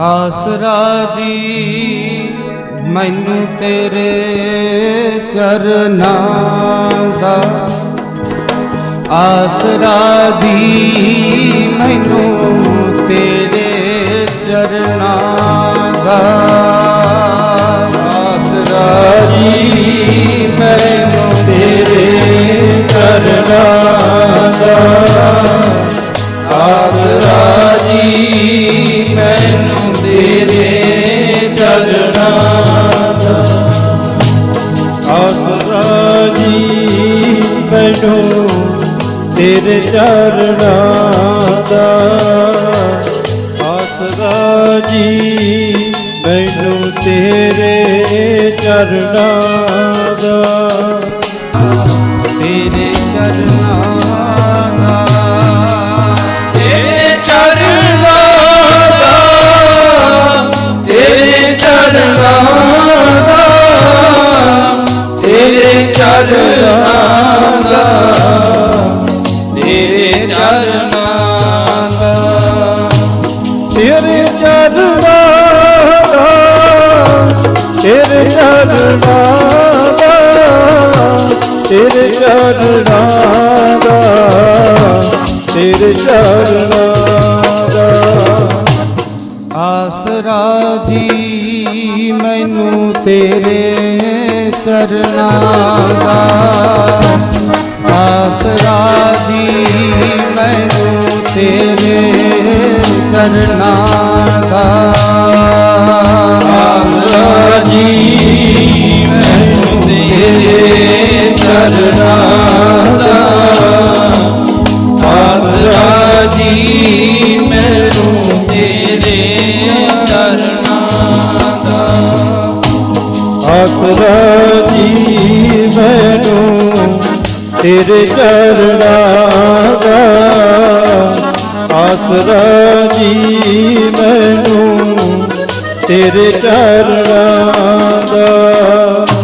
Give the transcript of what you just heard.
ਆਸਰਾ ਜੀ, ਮੈਨੂੰ ਤੇਰੇ ਚਰਨਾਂ ਦਾ ਆਸਰਾ ਜੀ, ਮੈਨੂੰ ਤੇਰੇ ਚਰਨਾਂ ਦਾ ਆਸਰਾ ਜੀ, ਮੈਨੂੰ ਤੇਰੇ ਚਰਨਾਂ ਦਾ ਆਸਰਾ ਜੀ। ਮੈਨੂੰ ਤੇਰੇ ਚਰਨਾਂ ਦਾ ਆਸਰਾ ਜੀ ਮੈਨੂੰ ਤੇਰੇ ਚਰਨਾਂ ਦਾ। ਤੇਰੇ ਚਰਨਾਂ ਦਾ। ਤੇਰੇ ਚਰਨਾਂ ਦਾ। ਤੇਰੇ ਚਰਨਾਂ ਦਾ। ਤੇਰੇ ਚਰਨਾਂ ਤੇਰੇ ਚਰਨਾਂ ਦਾ, ਤੇਰੇ ਚਰਨਾਂ ਤੇਰੇ ਚਰਨਾਂ ਤੇਰੇ ਚਰਨਾਂ ਆਸਰਾ ਜੀ ਮੈਨੂੰ ਤੇਰੇ ਚਰਨਾ ਦਾ। ਆਸਰਾ ਜੀ ਮੈਨੂੰ ਤੇਰੇ ਚਰਨਾ ਤੇਰੇ ਦਾ ਆਸਰਾ ਜੀ ਮੈਨੂੰ ਤੇਰੇ ਚਰਨਾਂ ਦਾ ਆਸਰਾ ਜੀ ਮੈਨੂੰ ਤੇਰੇ ਚਰਨਾਂ ਦਾ ਆਸਰਾ ਜੀ ਮੈਨੂੰ ਤੇਰੇ ਚਰਨਾਂ ਦਾ